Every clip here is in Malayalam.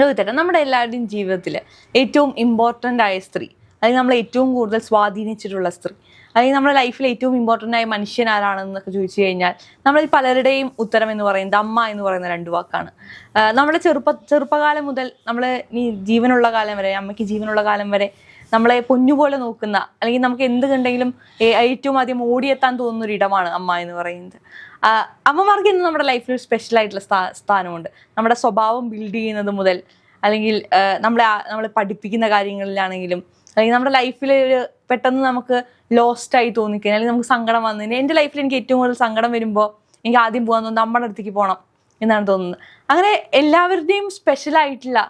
രോഹിത്തേട്ടൻ നമ്മുടെ എല്ലാവരുടെയും ജീവിതത്തിൽ ഏറ്റവും ഇമ്പോർട്ടന്റ് ആയ സ്ത്രീ അല്ലെങ്കിൽ നമ്മൾ ഏറ്റവും കൂടുതൽ സ്വാധീനിച്ചിട്ടുള്ള സ്ത്രീ അല്ലെങ്കിൽ നമ്മുടെ ലൈഫിൽ ഏറ്റവും ഇമ്പോർട്ടന്റ് ആയ മനുഷ്യൻ ആരാണെന്നൊക്കെ ചോദിച്ചു കഴിഞ്ഞാൽ നമ്മളിൽ പലരുടെയും ഉത്തരം എന്ന് പറയുന്നത് അമ്മ എന്ന് പറയുന്ന രണ്ട് വാക്കാണ്. നമ്മുടെ ചെറുപ്പ ചെറുപ്പകാലം മുതൽ നമ്മൾ ഈ ജീവനുള്ള കാലം വരെ അമ്മയ്ക്ക് ജീവനുള്ള കാലം വരെ നമ്മളെ പൊന്നുപോലെ നോക്കുന്ന അല്ലെങ്കിൽ നമുക്ക് എന്ത് കണ്ടെങ്കിലും ഏറ്റവും ആദ്യം ഓടിയെത്താൻ തോന്നുന്ന ഒരു ഇടമാണ് അമ്മ എന്ന് പറയുന്നത്. അമ്മമാർക്ക് ഇന്ന് നമ്മുടെ ലൈഫിൽ ഒരു സ്പെഷ്യൽ ആയിട്ടുള്ള സ്ഥാ- സ്ഥാനമുണ്ട്. നമ്മുടെ സ്വഭാവം ബിൽഡ് ചെയ്യുന്നത് മുതൽ അല്ലെങ്കിൽ നമ്മളെ നമ്മൾ പഠിപ്പിക്കുന്ന കാര്യങ്ങളിലാണെങ്കിലും അല്ലെങ്കിൽ നമ്മുടെ ലൈഫിൽ ഒരു പെട്ടെന്ന് നമുക്ക് ലോസ്റ്റ് ആയി തോന്നിക്കഴിഞ്ഞാൽ അല്ലെങ്കിൽ നമുക്ക് സങ്കടം വന്നതിന് എന്റെ ലൈഫിൽ എനിക്ക് ഏറ്റവും കൂടുതൽ സങ്കടം വരുമ്പോൾ എനിക്ക് ആദ്യം പോകാൻ തോന്നുന്നു നമ്മുടെ അടുത്തേക്ക് പോകണം എന്നാണ് തോന്നുന്നത്. അങ്ങനെ എല്ലാവരുടെയും സ്പെഷ്യൽ ആയിട്ടുള്ള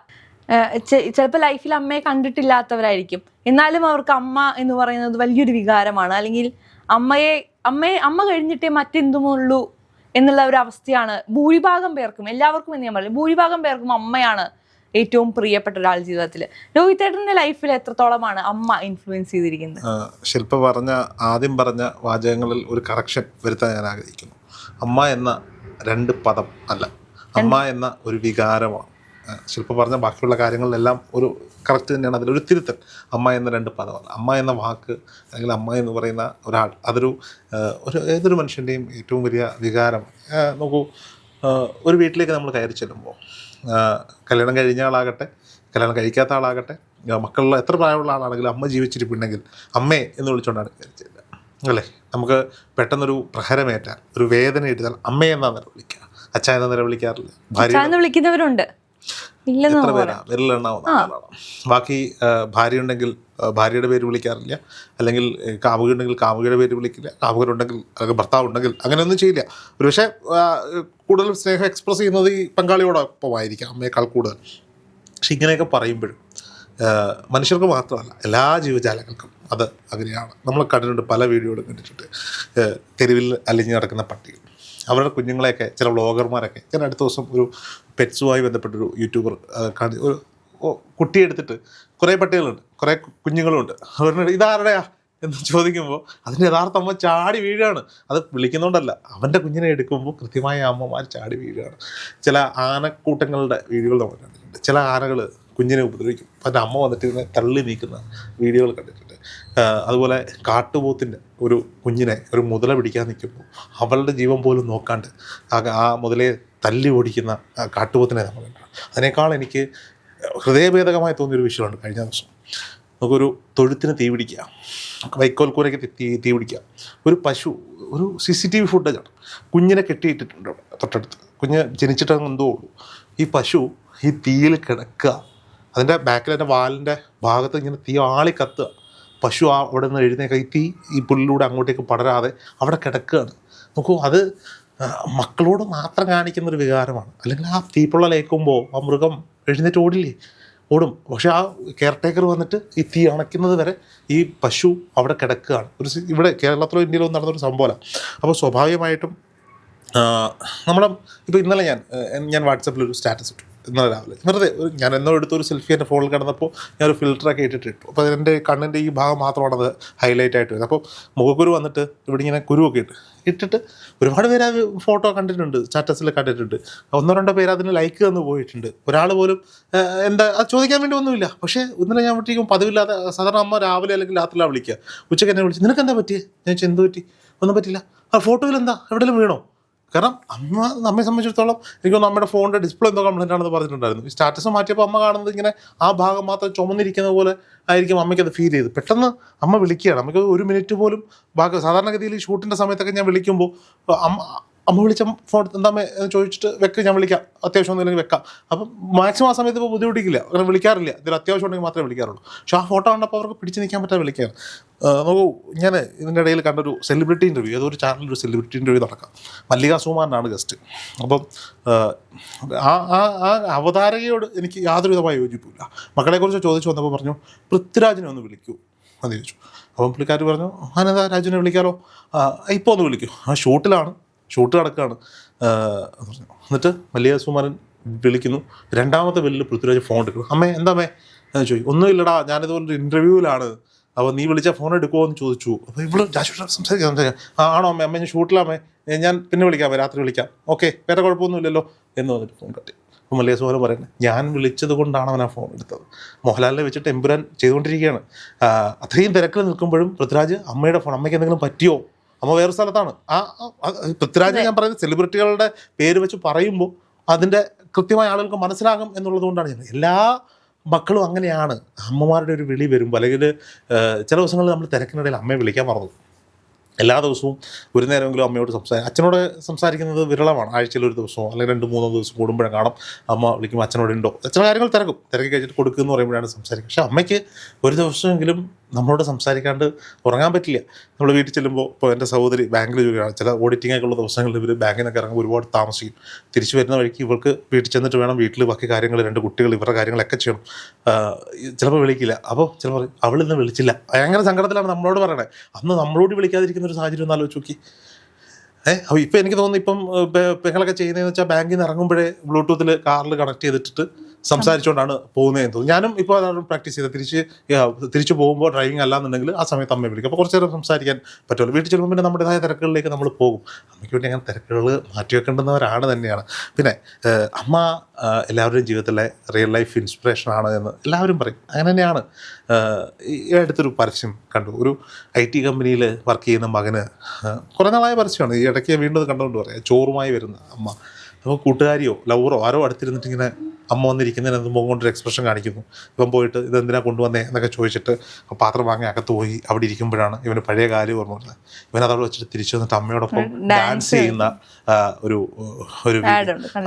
ചിലപ്പോൾ ലൈഫിൽ അമ്മയെ കണ്ടിട്ടില്ലാത്തവരായിരിക്കും. എന്നാലും അവർക്ക് അമ്മ എന്ന് പറയുന്നത് വലിയൊരു വികാരമാണ്. അല്ലെങ്കിൽ അമ്മയെ അമ്മയെ അമ്മ കഴിഞ്ഞിട്ടേ മറ്റെന്തുമുള്ളൂ എന്നുള്ള ഒരു അവസ്ഥയാണ് ഭൂരിഭാഗം പേർക്കും എല്ലാവർക്കും എന്ന് ഞാൻ പറയും ഭൂരിഭാഗം പേർക്കും അമ്മയാണ് ഏറ്റവും പ്രിയപ്പെട്ട ഒരാൾ ജീവിതത്തിൽ രോഹിതേട്ടന്റെ ലൈഫിൽ എത്രത്തോളമാണ് അമ്മ ഇൻഫ്ലുവൻസ് ചെയ്തിരിക്കുന്നത്? ശില്പ പറഞ്ഞ ആദ്യം പറഞ്ഞ വാചകങ്ങളിൽ ഒരു കറക്ഷൻ വരുത്താൻ ഞാൻ ആഗ്രഹിക്കുന്നു. അമ്മ എന്ന രണ്ട് പദം അല്ല. അമ്മ എന്ന ഒരു വികാരമാണ്. ശില്പ പറഞ്ഞ ബാക്കിയുള്ള കാര്യങ്ങളിലെല്ലാം ഒരു കറക്റ്റ് തന്നെയാണ് അതിലൊരു തിരുത്തൽ. അമ്മ എന്ന രണ്ട് പദമാണ് അമ്മ എന്ന വാക്ക് അല്ലെങ്കിൽ അമ്മ എന്ന് പറയുന്ന ഒരാൾ അതൊരു ഒരു ഏതൊരു മനുഷ്യന്റെയും ഏറ്റവും വലിയ വികാരം. നോക്കൂ ഒരു വീട്ടിലേക്ക് നമ്മൾ കയറി ചെല്ലുമ്പോൾ കല്യാണം കഴിഞ്ഞ ആളാകട്ടെ കല്യാണം കഴിക്കാത്ത ആളാകട്ടെ മക്കളിൽ മക്കളുള്ള എത്ര പ്രായമുള്ള ആളാണെങ്കിലും അമ്മ ജീവിച്ചിരിപ്പുണ്ടെങ്കിൽ അമ്മേ എന്ന് വിളിച്ചുകൊണ്ടാണ് കയറി ചെല്ലുക. അല്ലേ? നമുക്ക് പെട്ടെന്നൊരു പ്രഹരമേറ്റാൽ ഒരു വേദന എടുത്താൽ അമ്മയെന്നാ നില വിളിക്കുക അച്ഛ എന്ന നില വിളിക്കാറില്ല ഭാര്യ വിളിക്കുന്നവരുണ്ട്. എത്ര വിരലെണ്ണാവുന്ന ബാക്കി ഭാര്യ ഉണ്ടെങ്കിൽ ഭാര്യയുടെ പേര് വിളിക്കാറില്ല. അല്ലെങ്കിൽ ഏ, കാമുക ഉണ്ടെങ്കിൽ കാമുകയുടെ പേര് വിളിക്കില്ല. കാമുകരുണ്ടെങ്കിൽ അല്ലെങ്കിൽ ഭർത്താവ് ഉണ്ടെങ്കിൽ അങ്ങനെയൊന്നും ചെയ്യില്ല. ഒരു പക്ഷേ കൂടുതൽ സ്നേഹം എക്സ്പ്രസ് ചെയ്യുന്നത് ഈ പങ്കാളിയോടൊപ്പമായിരിക്കാം അമ്മയേക്കാൾ കൂടുതൽ. പക്ഷെ ഇങ്ങനെയൊക്കെ പറയുമ്പോഴും മനുഷ്യർക്ക് മാത്രമല്ല എല്ലാ ജീവജാലങ്ങൾക്കും അത് അങ്ങനെയാണ്. നമ്മൾ കണ്ടിട്ടുണ്ട് പല വീഡിയോകളും കണ്ടിട്ടുണ്ട്. തെരുവിൽ അലിഞ്ഞു നടക്കുന്ന പട്ടികൾ. അവരുടെ കുഞ്ഞുങ്ങളെയൊക്കെ ചില വ്ളോഗർമാരൊക്കെ. ഞാൻ അടുത്ത ദിവസം ഒരു പെറ്റ്സുമായി ബന്ധപ്പെട്ടൊരു യൂട്യൂബർ കാണി ഒരു ഓ, കുട്ടിയെ എടുത്തിട്ട് കുറേ പട്ടികളുണ്ട് കുറേ കുഞ്ഞുങ്ങളുണ്ട്. അവരുടെ ഇതാരുടെയാ? എന്ന് ചോദിക്കുമ്പോൾ അതിന്റെ യഥാർത്ഥ അമ്മ ചാടി വീഴാണ്. അത് വിളിക്കുന്നതുകൊണ്ടല്ല അവന്റെ കുഞ്ഞിനെ എടുക്കുമ്പോൾ കൃത്യമായ അമ്മമാർ ചാടി വീഴാണ് ചില ആനക്കൂട്ടങ്ങളുടെ വീഡിയോകൾ നമ്മൾ കണ്ടിട്ടുണ്ട്. ചില ആനകൾ കുഞ്ഞിനെ ഉപദ്രവിക്കും. അതിന്റെ അമ്മ വന്നിട്ട് ഇതിനെ തള്ളി നീക്കുന്ന വീഡിയോകൾ കണ്ടിട്ടുണ്ട്. അതുപോലെ കാട്ടുപോത്തിന്റെ ഒരു കുഞ്ഞിനെ ഒരു മുതല പിടിക്കാൻ നിൽക്കുമ്പോൾ അവളുടെ ജീവൻ പോലും നോക്കാണ്ട് ആ മുതലയെ തല്ലി ഓടിക്കുന്ന കാട്ടുപോത്തിനെ നമ്മൾ കണ്ടാണ് അതിനേക്കാൾ എനിക്ക് ഹൃദയഭേദകമായി തോന്നിയൊരു വിഷയമുണ്ട് കഴിഞ്ഞ ദിവസം. നമുക്കൊരു തൊഴുത്തിന് തീ പിടിക്കുക വൈക്കോൽ കൂരയ്ക്ക് തീ തീ പിടിക്കുക ഒരു പശു ഒരു സി സി ടി വി ഫുട്ടേജാണ് കുഞ്ഞിനെ കെട്ടിയിട്ടിട്ടുണ്ട് അവിടെ തൊട്ടടുത്ത്. കുഞ്ഞ് ജനിച്ചിട്ടങ്ങ് എന്തോ ഉള്ളൂ. ഈ പശു ഈ തീയിൽ കിടക്കുക. അതിന്റെ ബാക്കിൽ എന്റെ വാലിന്റെ ഭാഗത്ത് ഇങ്ങനെ തീ ആളി കത്തുക പശു അവിടെ നിന്ന് എഴുന്നേക്കയറ്റി ഈ പുല്ലിലൂടെ അങ്ങോട്ടേക്ക് പടരാതെ അവിടെ കിടക്കുകയാണ്. നോക്കൂ അത് മക്കളോട് മാത്രം കാണിക്കുന്ന ഒരു വികാരമാണ്. അല്ലെങ്കിൽ ആ തീപ്പൊള്ളലേക്കുമ്പോൾ ആ മൃഗം എഴുന്നേറ്റ് ഓടില്ലേ? ഓടും. പക്ഷെ ആ കെയർ ടേക്കർ വന്നിട്ട് ഈ തീ അണയ്ക്കുന്നത് വരെ ഈ പശു അവിടെ കിടക്കുകയാണ്. ഒരു ഇവിടെ കേരളത്തിലോ ഇന്ത്യയിലോ നടന്നൊരു സംഭവമാണ് അപ്പോൾ സ്വാഭാവികമായിട്ടും നമ്മുടെ ഇപ്പോൾ ഇന്നലെ ഞാൻ ഞാൻ വാട്സപ്പിൽ ഒരു സ്റ്റാറ്റസ് ഇട്ടു. ഇന്നലെ രാവിലെ. വെറുതെ ഞാൻ എന്നോ എടുത്തൊരു സെൽഫി എന്റെ ഫോണിൽ കിടന്നപ്പോൾ ഞാൻ ഒരു ഫിൽറ്ററൊക്കെ ഇട്ടിട്ട് ഇട്ടു. അപ്പോൾ എന്റെ കണ്ണിന്റെ ഈ ഭാഗം മാത്രമാണ് അത് ഹൈലൈറ്റ് ആയിട്ട് വരുന്നത്. അപ്പോൾ മുഖക്കുരു വന്നിട്ട് ഇവിടെ ഇങ്ങനെ കുരുവൊക്കെ ഇട്ട്. ഇട്ടിട്ട് ഒരുപാട് പേര് അത് ഫോട്ടോ കണ്ടിട്ടുണ്ട് സ്റ്റാറ്റസിൽ കണ്ടിട്ടുണ്ട്. ഒന്നോ രണ്ടോ പേര് അതിന് ലൈക്ക് തന്നു പോയിട്ടുണ്ട്. ഒരാൾ പോലും എന്താ അത് ചോദിക്കാൻ വേണ്ടി ഒന്നുമില്ല. പക്ഷേ ഇന്നലെ ഞാൻ വിട്ടിരിക്കും പതിവില്ലാതെ സാധാരണ അമ്മ രാവിലെ അല്ലെങ്കിൽ രാത്രിയിലാണ് വിളിക്കുക. ഉച്ചയ്ക്ക് എന്നെ വിളിച്ചു നിനക്ക് എന്താ പറ്റിയേ? ഞാൻ എന്ത് പറ്റി ഒന്നും പറ്റില്ല ആ ഫോട്ടോയിൽ എന്താ? എവിടെയെങ്കിലും വീണോ? കാരണം അമ്മ നമ്മെ സംബന്ധിച്ചിടത്തോളം എനിക്ക് നമ്മുടെ ഫോണിന്റെ ഡിസ്പ്ലേ എന്തോ കംപ്ലൈന്റ് ആണെന്ന് പറഞ്ഞിട്ടുണ്ടായിരുന്നു. സ്റ്റാറ്റസ് മാറ്റിയപ്പോൾ അമ്മ കാണുന്നത് ഇങ്ങനെ ആ ഭാഗം മാത്രം ചുമന്നിരിക്കുന്ന പോലെ ആയിരിക്കും അമ്മയ്ക്ക് അത് ഫീൽ ചെയ്ത് പെട്ടെന്ന് അമ്മ വിളിക്കുകയാണ്. നമുക്ക് ഒരു മിനിറ്റ് പോലും ബാക്കി സാധാരണഗതിയിൽ ഷൂട്ടിന്റെ സമയത്തൊക്കെ ഞാൻ വിളിക്കുമ്പോൾ അമ്മ അമ്മ വിളിച്ച ഫോൺ എന്താ ചോദിച്ചിട്ട് വെക്ക് ഞാൻ വിളിക്കാം. അത്യാവശ്യം ഒന്നുമില്ലെങ്കിൽ വെക്കാം. അപ്പം മാക്സിമം ആ സമയത്ത് ഇപ്പോൾ ബുദ്ധിമുട്ടിക്കില്ല. അങ്ങനെ വിളിക്കാറില്ല. ഇതിൽ അത്യാവശ്യം ഉണ്ടെങ്കിൽ മാത്രമേ വിളിക്കാറുള്ളൂ. പക്ഷേ ആ ഫോട്ടോ കണ്ടപ്പോൾ അവർക്ക് പിടിച്ച് നിൽക്കാൻ പറ്റാതെ വിളിക്കാൻ നോക്കൂ ഞാൻ ഇതിന്റെ ഇടയിൽ കണ്ടൊരു സെലിബ്രിറ്റി ഇന്റർവ്യൂ ഏതൊരു ചാനലിൽ ഒരു സെലിബ്രിറ്റി ഇന്റർവ്യൂ നടക്കാം. മല്ലിക സുമാറിനാണ് ഗസ്റ്റ് അപ്പം ആ, ആ ആ അവതാരകയോട് എനിക്ക് യാതൊരു വിധമായ യോജിപ്പില്ല. മക്കളെക്കുറിച്ച് ചോദിച്ചു വന്നപ്പോൾ പറഞ്ഞു പൃഥ്വിരാജിനെ ഒന്ന് വിളിക്കൂ. എന്ന് ചോദിച്ചു. അപ്പം പുള്ളിക്കാർ പറഞ്ഞു അനന്താ രാജുവിനെ വിളിക്കാലോ? ഇപ്പോൾ ഒന്ന് വിളിക്കൂ. ആ ഷൂട്ടിലാണ്. ഷൂട്ട് നടക്കുകയാണ് എന്നിട്ട് വലിയ സുമാരൻ വിളിക്കുന്നു. രണ്ടാമത്തെ ബെല്ലിൽ പൃഥ്വിരാജ് ഫോൺ എടുക്കുന്നു അമ്മേ എന്താ അമ്മേ? ചോദിക്കും ഒന്നുമില്ലടാ ഞാനിതുപോലെ ഇന്റർവ്യൂവിലാണ് അപ്പോൾ നീ വിളിച്ചാൽ ഫോൺ എടുക്കുമോ എന്ന് ചോദിച്ചു. അപ്പോൾ ഇവൾ രാജു സംസാരിക്കാം സംസാരിക്കാം ആ ആണോ അമ്മേ? അമ്മ ഞാൻ ഷൂട്ടിലാമേ ഞാൻ പിന്നെ വിളിക്കാം രാത്രി വിളിക്കാം. ഓക്കെ വേറെ കുഴപ്പമൊന്നുമില്ലല്ലോ. എന്ന് പറഞ്ഞിട്ട് ഫോൺ കട്ടി അപ്പോൾ മല്ലിക സുഹല പറയുന്നത് ഞാൻ വിളിച്ചത് കൊണ്ടാണ് അവൻ ആ ഫോൺ എടുത്തത്. മോഹൻലാലിനെ വെച്ചിട്ട് എമ്പുരാൻ ചെയ്തുകൊണ്ടിരിക്കുകയാണ്. അത്രയും തിരക്കിൽ നിൽക്കുമ്പോഴും പൃഥ്വിരാജ് അമ്മയുടെ ഫോൺ അമ്മയ്ക്ക് എന്തെങ്കിലും പറ്റിയോ? അമ്മ വേറെ സ്ഥലത്താണ്. ആ പൃഥ്വിരാജ് ഞാൻ പറയുന്നത് സെലിബ്രിറ്റികളുടെ പേര് വെച്ച് പറയുമ്പോൾ അതിന്റെ കൃത്യമായ ആളുകൾക്ക് മനസ്സിലാകും എന്നുള്ളത് കൊണ്ടാണ് ഞാൻ എല്ലാ മക്കളും അങ്ങനെയാണ്. അമ്മമാരുടെ ഒരു വിളി വരുമ്പോൾ അല്ലെങ്കിൽ ചില ദിവസങ്ങളിൽ നമ്മൾ തിരക്കിനിടയിൽ അമ്മയെ വിളിക്കാൻ മറന്നു. എല്ലാ ദിവസവും ഒരു നേരമെങ്കിലും അമ്മയോട് സംസാരിക്കും. അച്ഛനോട് സംസാരിക്കുന്നത് വിരളമാണ്. ആഴ്ചയിൽ ഒരു ദിവസമോ അല്ലെങ്കിൽ രണ്ട് മൂന്നോ ദിവസം കൂടുമ്പോഴും കാണാം. അമ്മ വിളിക്കുമ്പോൾ അച്ഛനോട് ഉണ്ടോ? ചില കാര്യങ്ങൾ തിരക്കും. തിരക്കി കഴിച്ചിട്ട് കൊടുക്കുക എന്ന് പറയുമ്പോഴാണ് സംസാരിക്കുക. പക്ഷേ അമ്മയ്ക്ക് ഒരു ദിവസമെങ്കിലും നമ്മളോട് സംസാരിക്കാണ്ട് ഉറങ്ങാൻ പറ്റില്ല. നമ്മൾ വീട്ടിൽ ചെല്ലുമ്പോൾ ഇപ്പോൾ എന്റെ സഹോദരി ബാങ്കിൽ ജോലിയാണ്. ചില ഓഡിറ്റിംഗ് ഒക്കെ ഉള്ള ദിവസങ്ങളിൽ ഇവർ ബാങ്കിൽ നിന്നൊക്കെ ഇറങ്ങുമ്പോൾ ഒരുപാട് താമസിക്കും. തിരിച്ചു വരുന്ന വഴിക്ക് ഇവർക്ക് വീട്ടിൽ ചെന്നിട്ട് വേണം വീട്ടിൽ ബാക്കി കാര്യങ്ങൾ രണ്ട് കുട്ടികൾ ഇവരുടെ കാര്യങ്ങളൊക്കെ ചെയ്യണം. ചിലപ്പോൾ വിളിക്കില്ല. അപ്പോൾ ചിലപ്പോൾ അവളിന്ന് വിളിച്ചില്ല. ഭയങ്കര സങ്കടത്തിലാണ് നമ്മളോട് പറയണേ. അന്ന് നമ്മളോട് വിളിക്കാതിരിക്കുന്ന ഒരു സാഹചര്യം ഒന്ന് ആലോചിച്ച് നോക്കി. ഏഹ് അപ്പോൾ ഇപ്പോൾ എനിക്ക് തോന്നുന്നു ഇപ്പം നിങ്ങളൊക്കെ ചെയ്യുന്നതെന്ന് വെച്ചാൽ ബാങ്കിൽ നിന്ന് ഇറങ്ങുമ്പോഴേ ബ്ലൂടൂത്തിൽ കാറിൽ കണക്ട് ചെയ്തിട്ട് സംസാരിച്ചുകൊണ്ടാണ് പോകുന്നതെന്ന് തോന്നുന്നു. ഞാനും ഇപ്പോൾ അതാണ് പ്രാക്ടീസ് ചെയ്തത്. തിരിച്ച് തിരിച്ചു പോകുമ്പോൾ ഡ്രൈവിംഗ് അല്ലാന്നുണ്ടെങ്കിൽ ആ സമയത്ത് അമ്മയെ വിളിക്കും. അപ്പോൾ കുറച്ച് നേരം സംസാരിക്കാൻ പറ്റുമല്ലോ വീട്ടിൽ ചെല്ലുമ്പോൾ പിന്നെ നമ്മുടേതായ തിരക്കുകളിലേക്ക് നമ്മൾ പോകും. അമ്മയ്ക്ക് വേണ്ടി അങ്ങനെ തിരക്കുകൾ മാറ്റി വെക്കേണ്ടുന്നവരാണ് തന്നെയാണ്. പിന്നെ അമ്മ എല്ലാവരുടെയും ജീവിതത്തിലെ റിയൽ ലൈഫ് ഇൻസ്പിറേഷൻ ആണ് എന്ന് എല്ലാവരും പറയും. അങ്ങനെ തന്നെയാണ് ഈ അടുത്തൊരു പരസ്യം കണ്ടു. ഒരു ഐ ടി കമ്പനിയിൽ വർക്ക് ചെയ്യുന്ന മകന് കുറേ നാളായ പരസ്യമാണ്. ഈ ഇടയ്ക്ക് വീണ്ടും കണ്ടുകൊണ്ട് പറയാം. ചോറുമായി വരുന്ന അമ്മ. അപ്പോൾ കൂട്ടുകാരിയോ ലവറോ ആരോ അടുത്തിരുന്നിട്ട് ഇങ്ങനെ അമ്മ വന്നിരിക്കുന്നതിന് എന്ത് മുഖം എക്സ്പ്രഷൻ കാണിക്കുന്നു. ഇവൻ പോയിട്ട് ഇതെന്തിനാ കൊണ്ടുവന്നേ എന്നൊക്കെ ചോദിച്ചിട്ട് പാത്രം വാങ്ങി അകത്ത് പോയി അവിടെ ഇരിക്കുമ്പോഴാണ് ഇവന് പഴയ കാര്യം ഓർമ്മ വരുന്നത്. ഇവൻ അതവിടെ വെച്ചിട്ട് തിരിച്ചു വന്നിട്ട് അമ്മയോടൊപ്പം ഡാൻസ് ചെയ്യുന്ന ഒരു ഒരു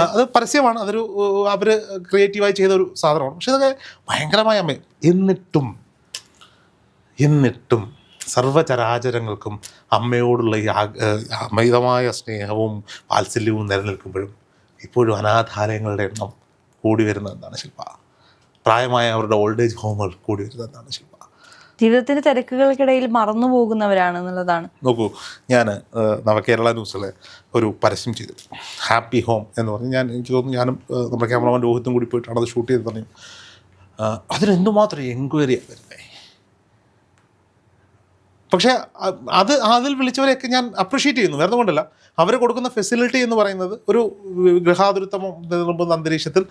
അത് പരസ്യമാണ്. അതൊരു അവർ അവർ ക്രിയേറ്റീവായി ചെയ്ത ഒരു സാധനമാണ്. പക്ഷെ അതൊക്കെ ഭയങ്കരമായ അമ്മ. എന്നിട്ടും എന്നിട്ടും സർവചരാചരങ്ങൾക്കും അമ്മയോടുള്ള ഈ അമിതമായ സ്നേഹവും വാത്സല്യവും നിലനിൽക്കുമ്പോഴും ഇപ്പോഴും അനാഥാലയങ്ങളുടെ എണ്ണം കൂടി വരുന്നതെന്നാണ് ശില്പ. പ്രായമായ അവരുടെ ഓൾഡ് ഏജ് ഹോമുകൾ കൂടി വരുന്നതെന്നാണ് ശില്പ. ജീവിതത്തിന്റെ തിരക്കുകൾക്കിടയിൽ മറന്നു പോകുന്നവരാണ് എന്നുള്ളതാണ്. നോക്കൂ ഞാൻ നവകേരള ന്യൂസിലെ ഒരു പരസ്യം ചെയ്തു ഹാപ്പി ഹോം എന്ന് പറഞ്ഞ് ഞാൻ എനിക്ക് തോന്നുന്നു ഞാനും നമ്മുടെ ക്യാമറമാൻ രോഹിത്തും കൂടി പോയിട്ടാണ് അത് ഷൂട്ട് ചെയ്ത് പറഞ്ഞു അതിനെന്തുമാത്രം എൻക്വയറി വരുന്നത് പക്ഷേ അത് അതിൽ വിളിച്ചവരെയൊക്കെ ഞാൻ അപ്രിഷ്യേറ്റ് ചെയ്യുന്നു. വേറെ കൊണ്ടല്ല അവർ കൊടുക്കുന്ന ഫെസിലിറ്റി എന്ന് പറയുന്നത് ഒരു ഗൃഹാതുരത്വം നിലനിൽക്കുന്ന അന്തരീക്ഷത്തിൽ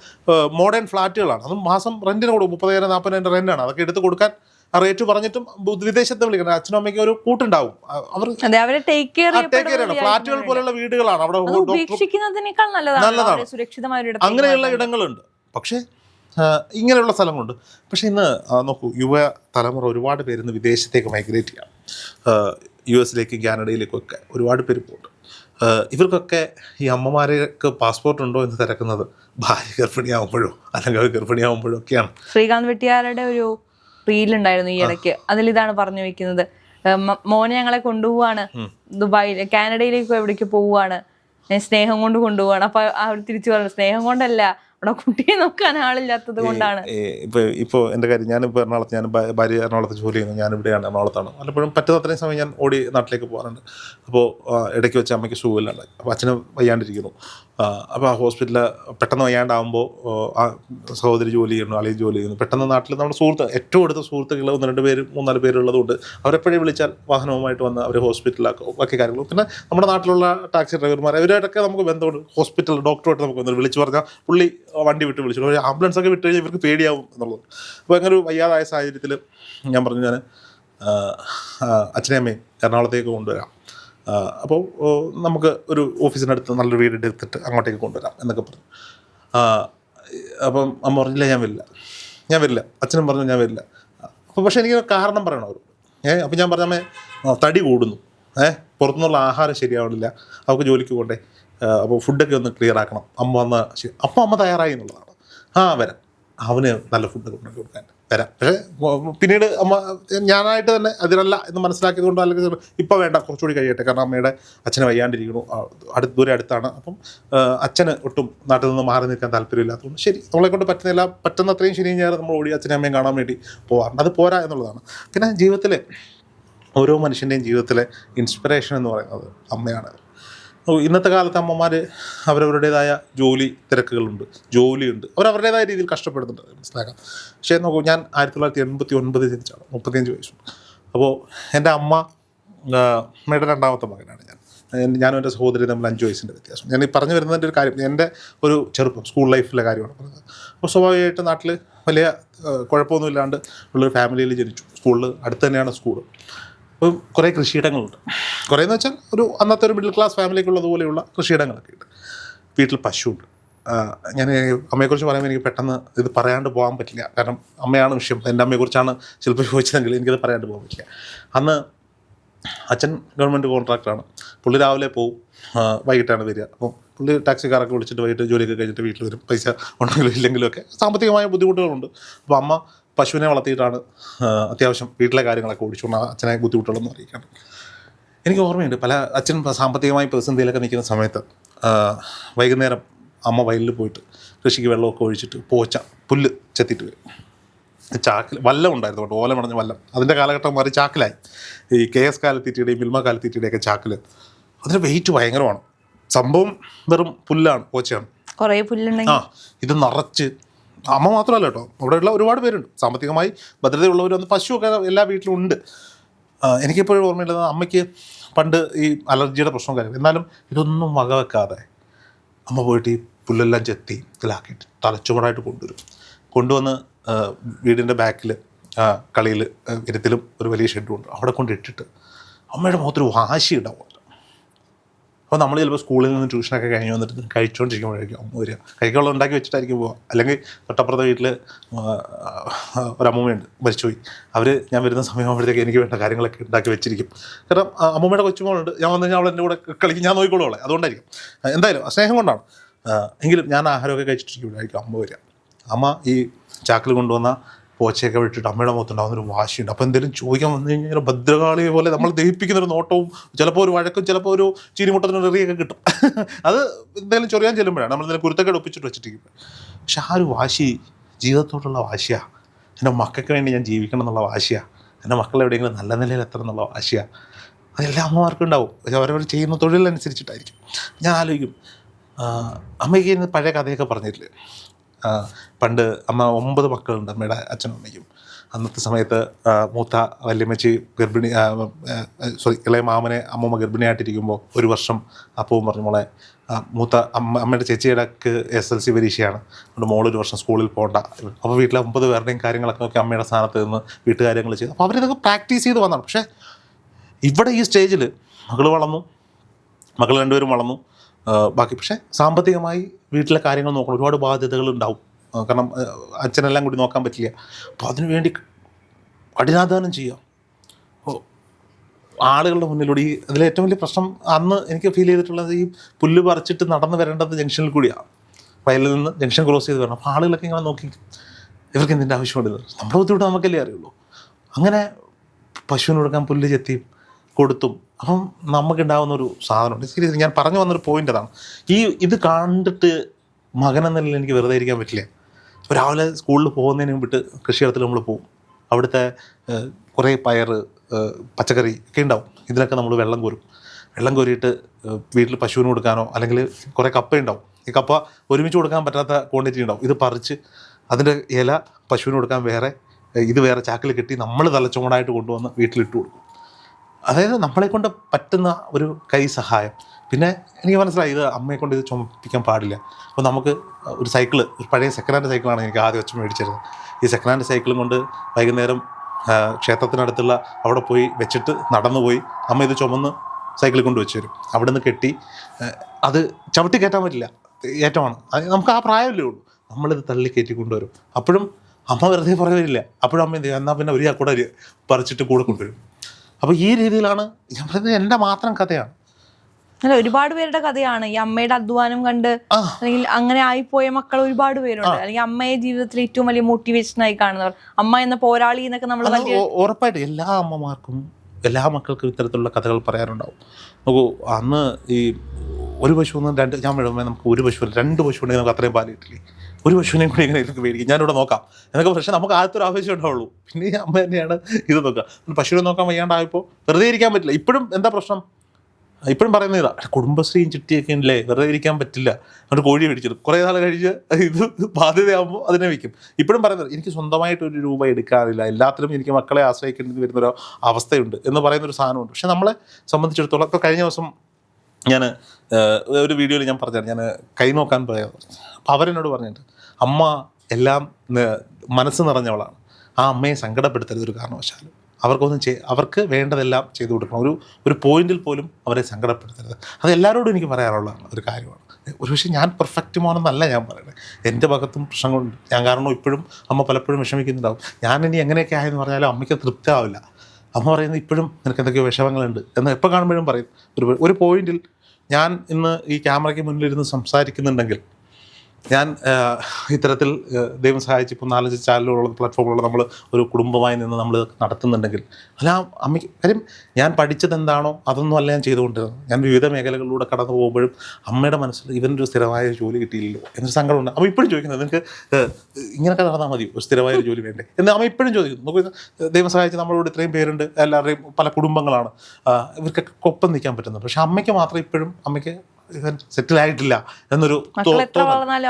മോഡേൺ ഫ്ലാറ്റുകളാണ്. അതും മാസം റെന്റിന് കൊടുക്കും. മുപ്പതിനായിരം നാൽപ്പതിനായിരം ആണ്. അതൊക്കെ എടുത്ത് കൊടുക്കാൻ റേറ്റ് പറഞ്ഞിട്ടും വിദേശത്ത് വിളിക്കണം. അച്ഛനും അമ്മയ്ക്കും ഒരു കൂട്ടുണ്ടാവും. അവർ ടേക്ക് കെയർ ആണ്. ഫ്ലാറ്റുകൾ പോലെയുള്ള വീടുകളാണ്. അവിടെ നല്ലതാണ്. അങ്ങനെയുള്ള ഇടങ്ങളുണ്ട്. പക്ഷേ ഇങ്ങനെയുള്ള സ്ഥലങ്ങളുണ്ട്. പക്ഷേ ഇന്ന് നോക്കൂ യുവ തലമുറ ഒരുപാട് പേര് ഇന്ന് വിദേശത്തേക്ക് മൈഗ്രേറ്റ് ചെയ്യാം. യു എസിലേക്കും കാനഡയിലേക്കും ഒക്കെ ഒരുപാട് പേര് പോകുന്നുണ്ട് ഇവർക്കൊക്കെ ഈ അമ്മമാർക്ക് പാസ്പോർട്ട് ഉണ്ടോ എന്ന് തിരക്കുന്നത് ഭാര്യ ഗർഭിണിയാവുമ്പോഴോ അല്ലെങ്കിൽ ഗർഭിണിയാവുമ്പോഴോ ഒക്കെയാണ്. ശ്രീകാന്ത് വെട്ടിയാരുടെ ഒരു റീൽ ഉണ്ടായിരുന്നു ഈ ഇടയ്ക്ക്. അതിൽ ഇതാണ് പറഞ്ഞു വെക്കുന്നത്. മോനെ ഞങ്ങളെ കൊണ്ടുപോവാണ്. ദുബായിൽ കാനഡയിലേക്ക് എവിടേക്ക് പോവുകയാണ് സ്നേഹം കൊണ്ട് കൊണ്ടുപോവാണ്. അപ്പൊ അവർ തിരിച്ചു പറഞ്ഞു സ്നേഹം കൊണ്ടല്ല അവിടെ കുട്ടിയെ നോക്കാൻ ആളില്ലാത്തത് കൊണ്ടാണ്. ഇപ്പൊ ഇപ്പൊ എന്റെ കാര്യം ഞാനിപ്പോൾ എറണാകുളത്ത് ഞാൻ ഭാര്യ എറണാകുളത്ത് ജോലി ചെയ്യുന്നു ഞാൻ ഇവിടെയാണ് എറണാകുളത്താണ്. പലപ്പോഴും പറ്റുന്ന അത്രയും സമയം ഞാൻ ഓടി നാട്ടിലേക്ക് പോകാറുണ്ട്. അപ്പോൾ ഇടയ്ക്ക് വെച്ച് അമ്മയ്ക്ക് സുഖമില്ലാണ്ട് അപ്പോൾ അച്ഛന് വയ്യാണ്ടിരിക്കുന്നു. അപ്പോൾ ആ ഹോസ്പിറ്റലിൽ പെട്ടെന്ന് വയ്യാണ്ടാകുമ്പോൾ ആ സഹോദരി ജോലി ചെയ്യുന്നു അല്ലെങ്കിൽ ജോലി ചെയ്യുന്നു. പെട്ടെന്ന് നാട്ടിൽ നമ്മുടെ സുഹൃത്ത് ഏറ്റവും അടുത്ത സുഹൃത്തുക്കൾ ഒന്ന് രണ്ട് പേര് മൂന്നാൽ പേരുള്ളതുകൊണ്ട് അവരെപ്പോഴും വിളിച്ചാൽ വാഹനവുമായിട്ട് വന്ന് അവർ ഹോസ്പിറ്റലിലാക്കും ബാക്കി കാര്യങ്ങളും. പിന്നെ നമ്മുടെ നാട്ടിലുള്ള ടാക്സി ഡ്രൈവർമാർ അവരായിട്ടൊക്കെ നമുക്ക് ബന്ധമുണ്ട്. ഹോസ്പിറ്റൽ ഡോക്ടറുമായിട്ട് നമുക്ക് ബന്ധം വിളിച്ച് പറഞ്ഞാൽ പുള്ളി വണ്ടി വിട്ട് വിളിച്ചു. ഒരു ആംബുലൻസ് ഒക്കെ വിട്ട് കഴിഞ്ഞാൽ ഇവർക്ക് പേടിയാവും എന്നുള്ളത്. അപ്പോൾ അങ്ങനെ ഒരു വയ്യാതായ സാഹചര്യത്തിൽ ഞാൻ പറഞ്ഞു ഞാൻ അച്ഛനെയും അമ്മയും എറണാകുളത്തേക്ക് കൊണ്ടുവരാം. അപ്പോൾ നമുക്ക് ഒരു ഓഫീസിനടുത്ത് നല്ലൊരു വീട് എടുത്തിട്ട് അങ്ങോട്ടേക്ക് കൊണ്ടുവരാം എന്നൊക്കെ പറഞ്ഞു. അപ്പം അമ്മ പറഞ്ഞില്ല ഞാൻ വരില്ല. ഞാൻ വരില്ല. അച്ഛനും പറഞ്ഞു ഞാൻ വരില്ല. അപ്പോൾ പക്ഷേ എനിക്ക് കാരണം പറയണം അവർ ഏ അപ്പം ഞാൻ പറഞ്ഞ അമ്മേ തടി കൂടുന്നു. ഏഹ് പുറത്തുനിന്നുള്ള ആഹാരം ശരിയാവണില്ല. അവർക്ക് ജോലിക്ക് പോകണ്ടേ. അപ്പോൾ ഫുഡൊക്കെ ഒന്ന് ക്ലിയർ ആക്കണം. അമ്മ വന്ന അപ്പം അമ്മ തയ്യാറായി എന്നുള്ളതാണ്. ആ വരാം. അവന് നല്ല ഫുഡ് കൊണ്ടു കൊടുക്കാൻ. വരാം പക്ഷേ പിന്നീട് അമ്മ ഞാനായിട്ട് തന്നെ അതിനല്ല എന്ന് മനസ്സിലാക്കിയത് കൊണ്ട് അല്ലെങ്കിൽ ഇപ്പോൾ വേണ്ട കുറച്ചുകൂടി കഴിയട്ടെ. കാരണം അമ്മയുടെ അച്ഛനെ വയ്യാണ്ടിരിക്കുന്നു. അടുത്ത് ദൂരെ അടുത്താണ്. അപ്പം അച്ഛന് ഒട്ടും നാട്ടിൽ നിന്ന് മാറി നിൽക്കാൻ താല്പര്യമില്ലാത്തതുകൊണ്ട് ശരി നമ്മളെ കൊണ്ട് പറ്റുന്നില്ല പറ്റുന്ന അത്രയും ശനിയും ഞായർ നമ്മൾ ഓടി അച്ഛനെ അമ്മയും കാണാൻ വേണ്ടി പോകാറുണ്ട് അത് പോരാ എന്നുള്ളതാണ്. പിന്നെ ജീവിതത്തിലെ ഓരോ മനുഷ്യന്റെയും ജീവിതത്തിലെ ഇൻസ്പിറേഷൻ എന്ന് പറയുന്നത് അമ്മയാണ്. ഇന്നത്തെ കാലത്ത് അമ്മമാർ അവരവരുടേതായ ജോലി തിരക്കുകളുണ്ട് ജോലിയുണ്ട്. അവരവരുടേതായ രീതിയിൽ കഷ്ടപ്പെടുന്നുണ്ട്. മനസ്സിലാക്കാം. പക്ഷേ നോക്കൂ ഞാൻ ആയിരത്തി തൊള്ളായിരത്തി എൺപത്തി ഒൻപത് ജനിച്ചാണ്. മുപ്പത്തിയഞ്ച് വയസ്സുണ്ട്. അപ്പോൾ എന്റെ അമ്മ അമ്മയുടെ രണ്ടാമത്തെ മകനാണ് ഞാൻ. ഞാനും എന്റെ സഹോദരി തമ്മിൽ അഞ്ച് വയസ്സിന്റെ വ്യത്യാസം. ഞാൻ ഈ പറഞ്ഞു വരുന്നതിന്റെ ഒരു കാര്യം എന്റെ ഒരു ചെറുപ്പം സ്കൂൾ ലൈഫിലെ കാര്യമാണ് പറഞ്ഞത്. അപ്പോൾ സ്വാഭാവികമായിട്ട് നാട്ടിൽ വലിയ കുഴപ്പമൊന്നുമില്ലാണ്ട് ഉള്ളൊരു ഫാമിലിയിൽ ജനിച്ചു. സ്കൂളിൽ അടുത്ത് തന്നെയാണ് സ്കൂൾ അപ്പം കുറേ കൃഷിയിടങ്ങളുണ്ട്. കുറേ എന്ന് വെച്ചാൽ ഒരു അന്നത്തെ ഒരു മിഡിൽ ക്ലാസ് ഫാമിലിക്കുള്ളതുപോലെയുള്ള കൃഷിയിടങ്ങളൊക്കെ ഉണ്ട്. വീട്ടിൽ പശുവുണ്ട്. ഞാൻ അമ്മയെക്കുറിച്ച് പറയുമ്പോൾ എനിക്ക് പെട്ടെന്ന് ഇത് പറയാണ്ട് പോകാൻ പറ്റില്ല. കാരണം അമ്മയാണ് വിഷയം. എന്റെ അമ്മയെക്കുറിച്ചാണ് ചിലപ്പോൾ ചോദിച്ചതെങ്കിൽ എനിക്കത് പറയാണ്ട് പോകാൻ പറ്റില്ല. അന്ന് അച്ഛൻ ഗവൺമെന്റ് കോൺട്രാക്ടറാണ്. പുള്ളി രാവിലെ പോവും. വൈകിട്ടാണ് വരിക. അപ്പോൾ പുള്ളി ടാക്സിക്കാരൊക്കെ വിളിച്ചിട്ട് വൈകിട്ട് ജോലിയൊക്കെ കഴിഞ്ഞിട്ട് വീട്ടിൽ വരും. പൈസ ഉണ്ടെങ്കിലും ഇല്ലെങ്കിലും ഒക്കെ സാമ്പത്തികമായ ബുദ്ധിമുട്ടുകളുണ്ട്. അപ്പോൾ അമ്മ പശുവിനെ വളർത്തിയിട്ടാണ് അത്യാവശ്യം വീട്ടിലെ കാര്യങ്ങളൊക്കെ ഓടിച്ചുകൊണ്ട് അച്ഛനെ ബുദ്ധിമുട്ടുകളൊന്നും അറിയിക്കാണ് എനിക്ക് ഓർമ്മയുണ്ട് പല അച്ഛൻ സാമ്പത്തികമായി പ്രതിസന്ധിയിലൊക്കെ നിൽക്കുന്ന സമയത്ത് വൈകുന്നേരം അമ്മ വയലിൽ പോയിട്ട് കൃഷിക്ക് വെള്ളമൊക്കെ ഒഴിച്ചിട്ട് പോച്ച പുല്ല് ചെത്തിയിട്ട് വരും. ചാക്കിൽ വല്ലം ഉണ്ടായിരുന്നു കേട്ടോ ഓല മടഞ്ഞ വല്ലം. അതിന്റെ കാലഘട്ടം മാറി ചാക്കിലായി. ഈ കെ എസ് കാലത്തീറ്റയുടെയും മിൽമ കാലത്തീറ്റയുടെയൊക്കെ ചാക്കിൽ അതിന് വെയിറ്റ് ഭയങ്കരമാണ്. സംഭവം വെറും പുല്ലാണ് പോച്ചയാണ്. കുറേ പുല്ലുണ്ടെങ്കിൽ. ആ ഇത് നിറച്ച് അമ്മ മാത്രമല്ല കേട്ടോ. അവിടെയുള്ള ഒരുപാട് പേരുണ്ട്. സാമ്പത്തികമായി ഭദ്രതയുള്ളവരൊന്ന് പശുവൊക്കെ എല്ലാ വീട്ടിലും ഉണ്ട്. എനിക്കിപ്പോഴും ഓർമ്മയുള്ളത് അമ്മയ്ക്ക് പണ്ട് ഈ അലർജിയുടെ പ്രശ്നം കാര്യം എന്നാലും ഇതൊന്നും വകവെക്കാതെ അമ്മ പോയിട്ട് ഈ പുല്ലെല്ലാം ചെത്തി ഇതിലാക്കിയിട്ട് തലച്ചുമടായിട്ട് കൊണ്ടുവരും. കൊണ്ടുവന്ന് വീടിന്റെ ബാക്കിൽ കളിയിൽ ഇരത്തിലും ഒരു വലിയ ഷെഡും ഉണ്ട്. അവിടെ കൊണ്ട് ഇട്ടിട്ട് അമ്മയുടെ മുഖത്തൊരു വാശി ഉണ്ടാവും. അപ്പോൾ നമ്മൾ ചിലപ്പോൾ സ്കൂളിൽ നിന്ന് ട്യൂഷനൊക്കെ കഴിഞ്ഞ് വന്നിട്ട് കഴിച്ചുകൊണ്ടിരിക്കുമ്പോഴായിരിക്കും വരിക കഴിക്കുള്ള ഉണ്ടാക്കി വെച്ചിട്ടായിരിക്കും പോവുക അല്ലെങ്കിൽ തൊട്ടപ്പുറത്തെ വീട്ടിൽ ഒരമ്മൂമ്മയുണ്ട് മരിച്ചുപോയി. അവർ ഞാൻ വരുന്ന സമയമാകുമ്പോഴത്തേക്ക് എനിക്ക് വേണ്ട കാര്യങ്ങളൊക്കെ ഉണ്ടാക്കി വെച്ചിരിക്കും. കാരണം അമ്മൂമ്മയുടെ കൊച്ചുമോളുണ്ട് ഞാൻ വന്നു കഴിഞ്ഞാൽ അവൾ എന്റെ കൂടെ കളിക്കും. ഞാൻ നോക്കിക്കോളൂ അതുകൊണ്ടായിരിക്കും. എന്തായാലും സ്നേഹം കൊണ്ടാണ്. എങ്കിലും ഞാൻ ആഹാരമൊക്കെ കഴിച്ചിട്ടിരിക്കുമ്പോഴായിരിക്കും അമ്മ വരിക. അമ്മ ഈ ചാക്കിൽ കൊണ്ടുവന്ന പോച്ചയൊക്കെ വിട്ടിട്ട് അമ്മയുടെ മുഖത്തുണ്ടാകുന്ന ഒരു വാശിയുണ്ട്. അപ്പോൾ എന്തെങ്കിലും ചോദിക്കാൻ വന്നു കഴിഞ്ഞാൽ ഭദ്രകാളിയെ പോലെ നമ്മൾ ദഹിപ്പിക്കുന്ന ഒരു നോട്ടവും ചിലപ്പോൾ ഒരു വഴക്കും ചിലപ്പോൾ ഒരു ചിരിമുട്ടത്തിന് എറിയൊക്കെ കിട്ടും. അത് എന്തെങ്കിലും ചൊറിയാൻ ചെല്ലുമ്പോഴാണ് നമ്മൾ എന്തെങ്കിലും കുരുത്തൊക്കെ ഒപ്പിച്ചിട്ട് വെച്ചിട്ടിരിക്കും പക്ഷെ ആ ഒരു വാശി ജീവിതത്തോടുള്ള വാശിയാണ് എന്റെ മക്കൾക്ക് വേണ്ടി ഞാൻ ജീവിക്കണം എന്നുള്ള വാശിയാണ് എന്റെ മക്കൾ എവിടെയെങ്കിലും നല്ല നിലയിൽ എത്തണം എന്നുള്ള വാശിയാണ് അതെല്ലാ അമ്മമാർക്കും ഉണ്ടാവും. അവരവർ ചെയ്യുന്ന തൊഴിലനുസരിച്ചിട്ടായിരിക്കും ഞാൻ ആലോചിക്കും അമ്മയ്ക്ക് പഴയ കഥയൊക്കെ പറഞ്ഞിട്ടില്ലേ? പണ്ട് അമ്മ ഒമ്പത് മക്കളുണ്ട് അമ്മയുടെ അച്ഛനും അമ്മയ്ക്കും. അന്നത്തെ സമയത്ത് മൂത്ത വല്യമ്മച്ചി ഗർഭിണി സോറി ഇളയ മാമനെ അമ്മമ്മ ഗർഭിണിയായിട്ടിരിക്കുമ്പോൾ ഒരു വർഷം അപ്പവും പറഞ്ഞു മോളെ മൂത്ത അമ്മ അമ്മയുടെ ചേച്ചിയുടെ എസ് എൽ സി പരീക്ഷയാണ്. അതുകൊണ്ട് മോളൊരു വർഷം സ്കൂളിൽ പോകണ്ട അപ്പോൾ വീട്ടിലെ ഒമ്പത് പേരുടെയും കാര്യങ്ങളൊക്കെ നോക്കി അമ്മയുടെ സ്ഥാനത്ത് നിന്ന് വീട്ടുകാര്യങ്ങൾ ചെയ്തു. അപ്പോൾ അവരിതൊക്കെ പ്രാക്ടീസ് ചെയ്ത് വന്നതാണ്. പക്ഷേ ഇവിടെ ഈ സ്റ്റേജിൽ മകൾ വളർന്നു മകൾ രണ്ടുപേരും വളർന്നു. ബാക്കി പക്ഷേ സാമ്പത്തികമായി വീട്ടിലെ കാര്യങ്ങൾ നോക്കണം. ഒരുപാട് ബാധ്യതകൾ ഉണ്ടാവും. കാരണം അച്ഛനെല്ലാം കൂടി നോക്കാൻ പറ്റില്ല. അപ്പോൾ അതിനു വേണ്ടി കഠിനാധ്വാനം ചെയ്യുക ആളുകളുടെ മുന്നിലൂടെ ഈ അതിലെ ഏറ്റവും വലിയ പ്രശ്നം അന്ന് എനിക്ക് ഫീൽ ചെയ്തിട്ടുള്ളത് ഈ പുല്ല് പറിച്ചിട്ട് നടന്നു വരേണ്ടത് ജംഗ്ഷനിൽ കൂടിയാണ്. വയലിൽ നിന്ന് ജംഗ്ഷൻ ക്രോസ് ചെയ്ത് വരണം. അപ്പോൾ ആളുകളൊക്കെ ഇങ്ങനെ നോക്കി. ഇവർക്ക് എന്തിന്റെ ആവശ്യമുണ്ട് നമ്മുടെ ബുദ്ധിമുട്ട് നമുക്കല്ലേ അറിയുള്ളൂ. അങ്ങനെ പശുവിന് കൊടുക്കാൻ പുല്ല് ചെത്തി കൊടുത്തും. അപ്പം നമുക്കുണ്ടാകുന്ന ഒരു സാധനമുണ്ട് സീരിയസ് ഞാൻ പറഞ്ഞു വന്നൊരു പോയിന്റ് അതാണ്. ഈ ഇത് കണ്ടിട്ട് മകൻ എനിക്ക് വെറുതെ ഇരിക്കാൻ പറ്റില്ല. രാവിലെ സ്കൂളിൽ പോകുന്നതിന് മുമ്പിട്ട് കൃഷിയിടത്തിൽ നമ്മൾ പോകും അവിടുത്തെ കുറേ പയർ പച്ചക്കറി ഒക്കെ ഉണ്ടാവും. ഇതിനൊക്കെ നമ്മൾ വെള്ളം കോരും. വെള്ളം കോരിയിട്ട് വീട്ടിൽ പശുവിന് കൊടുക്കാനോ അല്ലെങ്കിൽ കുറേ കപ്പ ഉണ്ടാവും. ഈ കപ്പ ഒരുമിച്ച് കൊടുക്കാൻ പറ്റാത്ത ക്വാണ്ടിറ്റി ഉണ്ടാവും. ഇത് പറിച്ച് അതിന്റെ ഇല പശുവിന് കൊടുക്കാൻ വേറെ ഇത് വേറെ ചാക്കിൽ കെട്ടി നമ്മൾ തലച്ചുമടായിട്ട് കൊണ്ടുവന്ന് വീട്ടിലിട്ട് കൊടുക്കും. അതായത് നമ്മളെ കൊണ്ട് പറ്റുന്ന ഒരു കൈ സഹായം. പിന്നെ എനിക്ക് മനസ്സിലായി ഇത് അമ്മയെ കൊണ്ട് ഇത് ചുമപ്പിക്കാൻ പാടില്ല. അപ്പോൾ നമുക്ക് ഒരു സൈക്കിൾ ഒരു പഴയ സെക്കൻഡ് ഹാൻഡ് സൈക്കിളാണ് എനിക്ക് ആദ്യം വെച്ച് മേടിച്ചിരുന്നത്. ഈ സെക്കൻഡ് ഹാൻഡ് സൈക്കിളും കൊണ്ട് വൈകുന്നേരം ക്ഷേത്രത്തിനടുത്തുള്ള അവിടെ പോയി വെച്ചിട്ട് നടന്നു പോയി അമ്മ ഇത് ചുമന്ന് സൈക്കിളിൽ കൊണ്ട് വെച്ച് തരും. അവിടെ നിന്ന് കെട്ടി അത് ചവിട്ടി കയറ്റാൻ പറ്റില്ല. ഏറ്റമാണ്. നമുക്ക് ആ പ്രായമല്ലേ ഉള്ളൂ. നമ്മളിത് തള്ളി കയറ്റി കൊണ്ടുവരും. അപ്പോഴും അമ്മ വെറുതെ പറയില്ല അപ്പോഴും അമ്മ എന്ത് ചെയ്യും? എന്നാൽ പിന്നെ ഒരു കൂടെ പറിച്ചിട്ട് കൂടെ കൊണ്ടുവരും. അപ്പോൾ ഈ രീതിയിലാണ് ഞാൻ പറയുന്നത് എന്റെ മാത്രം കഥയാണ്. അല്ല ഒരുപാട് പേരുടെ കഥയാണ്. ഈ അമ്മയുടെ അധ്വാനം കണ്ട് അല്ലെങ്കിൽ അങ്ങനെ ആയിപ്പോയ മക്കൾ ഒരുപാട് പേരുണ്ട്. അല്ലെങ്കിൽ അമ്മയെ ജീവിതത്തിൽ ഏറ്റവും വലിയ മോട്ടിവേഷനായി കാണുന്നവർ. അമ്മ എന്ന പോരാളി എന്നൊക്കെ നമ്മൾ ഉറപ്പായിട്ടും എല്ലാ അമ്മമാർക്കും എല്ലാ മക്കൾക്കും ഇത്തരത്തിലുള്ള കഥകൾ പറയാനുണ്ടാവും നോക്കൂ അന്ന് ഈ ഒരു പശു ഒന്നും രണ്ട് ഞാൻ വിടുമ്പോൾ നമുക്ക് ഒരു പശു രണ്ട് പശു ഉണ്ടെങ്കിൽ നമുക്ക് അത്രയും പാൽ കിട്ടില്ലേ? ഒരു പശുവിനെയും കൂടി ഇങ്ങനെ ഇതൊക്കെ മേടിക്കും. ഞാനിവിടെ നോക്കാം. എന്നൊക്കെ പക്ഷേ നമുക്ക് ആദ്യത്തെ ഒരു ആവശ്യം ഉണ്ടാവുള്ളൂ. പിന്നെ ഈ അമ്മ തന്നെയാണ് ഇത് നോക്കുക. പശുവിനെ നോക്കാൻ വയ്യാണ്ടായപ്പോൾ വെറുതെ ഇരിക്കാൻ പറ്റില്ല. ഇപ്പോഴും എന്താ പ്രശ്നം? ഇപ്പോഴും പറയുന്ന ഇതാ കുടുംബശ്രീയും ചിട്ടിയൊക്കെ ഉണ്ടല്ലേ വെറുതെ ഇരിക്കാൻ പറ്റില്ല. എന്നിട്ട് കോഴി മേടിച്ചിടും. കുറേ നാൾ കഴിഞ്ഞ് ഇത് ബാധ്യതയാകുമ്പോൾ അതിനെ വയ്ക്കും ഇപ്പോഴും പറയുന്നത് എനിക്ക് സ്വന്തമായിട്ട് ഒരു രൂപ എടുക്കാറില്ല. എല്ലാത്തിലും എനിക്ക് മക്കളെ ആശ്രയിക്കേണ്ടി വരുന്നൊരു അവസ്ഥയുണ്ട്. എന്ന് പറയുന്നൊരു സാധനമുണ്ട്. പക്ഷേ നമ്മളെ സംബന്ധിച്ചിടത്തോളം ഇപ്പോൾ കഴിഞ്ഞ ദിവസം ഞാൻ ഒരു വീഡിയോയിൽ ഞാൻ പറഞ്ഞു ഞാൻ കൈ നോക്കാൻ പറയാം അപ്പോൾ അവരെന്നോട് പറഞ്ഞിട്ട് അമ്മ എല്ലാം മനസ്സ് നിറഞ്ഞവളാണ്. ആ അമ്മയെ സങ്കടപ്പെടുത്തരുത് ഒരു കാരണവശാലും. അവർക്കൊന്നും ചെയ് അവർക്ക് വേണ്ടതെല്ലാം ചെയ്തു കൊടുക്കണം. ഒരു ഒരു പോയിന്റിൽ പോലും അവരെ സങ്കടപ്പെടുത്തരുത്. അത് എല്ലാവരോടും എനിക്ക് പറയാനുള്ള ഒരു കാര്യമാണ്. ഒരു പക്ഷേ ഞാൻ പെർഫെക്റ്റ് മോണെന്നല്ല ഞാൻ പറയുന്നത് എന്റെ ഭാഗത്തും പ്രശ്നങ്ങളുണ്ട്. ഞാൻ കാരണം ഇപ്പോഴും അമ്മ പലപ്പോഴും വിഷമിക്കുന്നുണ്ടാവും. ഞാൻ ഇനി എങ്ങനെയൊക്കെ ആയെന്ന് പറഞ്ഞാലും അമ്മയ്ക്ക് തൃപ്തിയാവില്ല അമ്മ പറയുന്നത് ഇപ്പോഴും നിനക്ക് എന്തൊക്കെയോ വിഷമങ്ങളുണ്ട് എന്ന് എപ്പോൾ കാണുമ്പോഴും പറയും. ഒരു ഒരു പോയിന്റിൽ ഞാൻ ഇന്ന് ഈ ക്യാമറയ്ക്ക് മുന്നിലിരുന്ന് സംസാരിക്കുന്നുണ്ടെങ്കിൽ ഞാൻ ഇത്തരത്തിൽ ദൈവം സഹായിച്ച് ഇപ്പോൾ നാലഞ്ച് ചാനലുകളുള്ള പ്ലാറ്റ്ഫോമുള്ള നമ്മൾ ഒരു കുടുംബമായി നിന്ന് നമ്മൾ നടത്തുന്നുണ്ടെങ്കിൽ അല്ല അമ്മയ്ക്ക് കാര്യം ഞാൻ പഠിച്ചത് എന്താണോ അതൊന്നും അല്ല ഞാൻ ചെയ്തുകൊണ്ടിരുന്നത്. ഞാൻ വിവിധ മേഖലകളിലൂടെ കടന്നു പോകുമ്പോഴും അമ്മയുടെ മനസ്സിൽ ഇവനൊരു സ്ഥിരമായ ജോലി കിട്ടിയില്ലല്ലോ എന്നൊരു സങ്കടമുണ്ട്. അമ്മ ഇപ്പോഴും ചോദിക്കുന്നത് നിനക്ക് ഇങ്ങനെയൊക്കെ നടന്നാൽ മതി ഒരു സ്ഥിരമായ ഒരു ജോലി വേണ്ടേ? എന്ന് അമ്മ ഇപ്പോഴും ചോദിക്കുന്നു. നമുക്ക് ദൈവം സഹായിച്ച് നമ്മളോട് ഇത്രയും പേരുണ്ട് എല്ലാവരുടെയും പല കുടുംബങ്ങളാണ്. ഇവർക്കൊക്കെ ഒപ്പം നിൽക്കാൻ പറ്റുന്നത് പക്ഷേ അമ്മയ്ക്ക് മാത്രം ഇപ്പോഴും അമ്മയ്ക്ക് ഇവൻ സെറ്റിൽ ആയിട്ടില്ല എന്നൊരു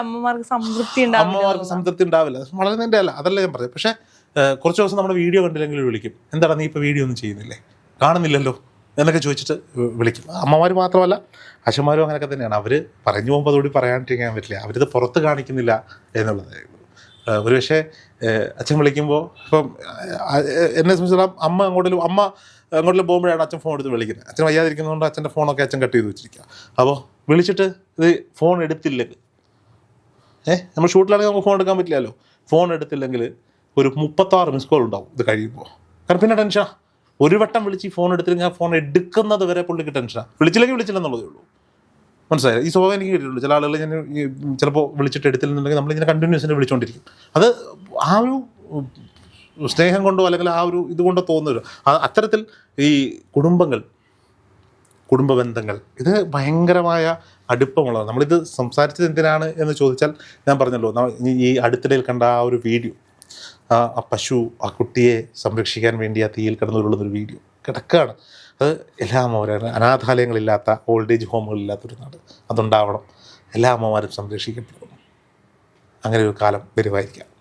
അമ്മമാർക്ക് സംതൃപ്തി ഉണ്ടാവില്ല അമ്മമാർക്ക് സംതൃപ്തി ഉണ്ടാവില്ല. വളരുന്നതിന്റെ അല്ല അതല്ല ഞാൻ പറയാം പക്ഷേ കുറച്ച് ദിവസം നമ്മുടെ വീഡിയോ കണ്ടില്ലെങ്കിൽ വിളിക്കും. എന്താണ് നീ ഇപ്പോൾ വീഡിയോ ഒന്നും ചെയ്യുന്നില്ലേ? കാണുന്നില്ലല്ലോ? എന്നൊക്കെ ചോദിച്ചിട്ട് വിളിക്കും. അമ്മമാർ മാത്രമല്ല അച്ഛന്മാരും അങ്ങനെയൊക്കെ തന്നെയാണ്. അവർ പറഞ്ഞു പോകുമ്പോൾ അതോടി പറയാണ്ടിരിക്കാൻ പറ്റില്ല. അവരിത് പുറത്ത് കാണിക്കുന്നില്ല എന്നുള്ളത് ഒരു പക്ഷേ അച്ഛൻ വിളിക്കുമ്പോൾ ഇപ്പം എന്നെ സംബന്ധിച്ചിടത്തോളം അമ്മ അങ്ങോട്ടും അമ്മ അങ്ങോട്ടും പോകുമ്പോഴാണ് അച്ഛൻ ഫോൺ എടുത്ത് വിളിക്കുന്നത്. അച്ഛൻ വയ്യാതിരിക്കുന്നതുകൊണ്ട് അച്ഛന്റെ ഫോണൊക്കെ അച്ഛൻ കട്ട് ചെയ്ത് വെച്ചിരിക്കുക. അപ്പോൾ വിളിച്ചിട്ട് ഇത് ഫോൺ എടുത്തില്ലെങ്കിൽ ഏഹ് നമ്മൾ ഷൂട്ടിലാണെങ്കിൽ നമുക്ക് ഫോൺ എടുക്കാൻ പറ്റില്ലല്ലോ. ഫോൺ എടുത്തില്ലെങ്കിൽ ഒരു മുപ്പത്താറ് മിസ് കോൾ ഉണ്ടാവും ഇത് കഴിയുമ്പോൾ. കാരണം പിന്നെ ടെൻഷനാ. ഒരു വട്ടം വിളിച്ച് ഫോൺ എടുത്തില്ലെങ്കിൽ ആ ഫോൺ എടുക്കുന്നത് വരെ പുള്ളിക്ക് ടെൻഷനാണ് വിളിച്ചില്ലെങ്കിൽ വിളിച്ചില്ലെന്നുള്ളതേ ഉള്ളൂ. മനസ്സിലായോ? ഈ സ്വഭാവം എനിക്ക് കിട്ടിയിട്ടുള്ളൂ ചില ആളുകൾ ഞാൻ ചിലപ്പോൾ വിളിച്ചിട്ട് എടുത്തില്ലെന്നുണ്ടെങ്കിൽ നമ്മളിങ്ങനെ കണ്ടിന്യൂസിനെ വിളിച്ചുകൊണ്ടിരിക്കും അത് ആ ഒരു സ്നേഹം കൊണ്ടോ അല്ലെങ്കിൽ ആ ഒരു ഇതുകൊണ്ടോ തോന്നുന്നു അത്തരത്തിൽ ഈ കുടുംബങ്ങൾ കുടുംബ ബന്ധങ്ങൾ ഇത് ഭയങ്കരമായ അടുപ്പമുള്ളതാണ്. നമ്മളിത് സംസാരിച്ചത് എന്തിനാണ് എന്ന് ചോദിച്ചാൽ ഞാൻ പറഞ്ഞല്ലോ ഈ- അടുത്തിടയിൽ കണ്ട ആ ഒരു വീഡിയോ ആ പശു ആ കുട്ടിയെ സംരക്ഷിക്കാൻ വേണ്ടി ആ തീയിൽ കിടന്നുരുളുന്നൊരു വീഡിയോ കിടക്കുകയാണ് അത് എല്ലാ അമ്മമാരും അനാഥാലയങ്ങളില്ലാത്ത ഓൾഡ് ഏജ് ഹോമുകളില്ലാത്തൊരു നാട് അതുണ്ടാവണം. എല്ലാ അമ്മമാരും സംരക്ഷിക്കപ്പെടണം. അങ്ങനെ ഒരു കാലം വരുമായിരിക്കാം.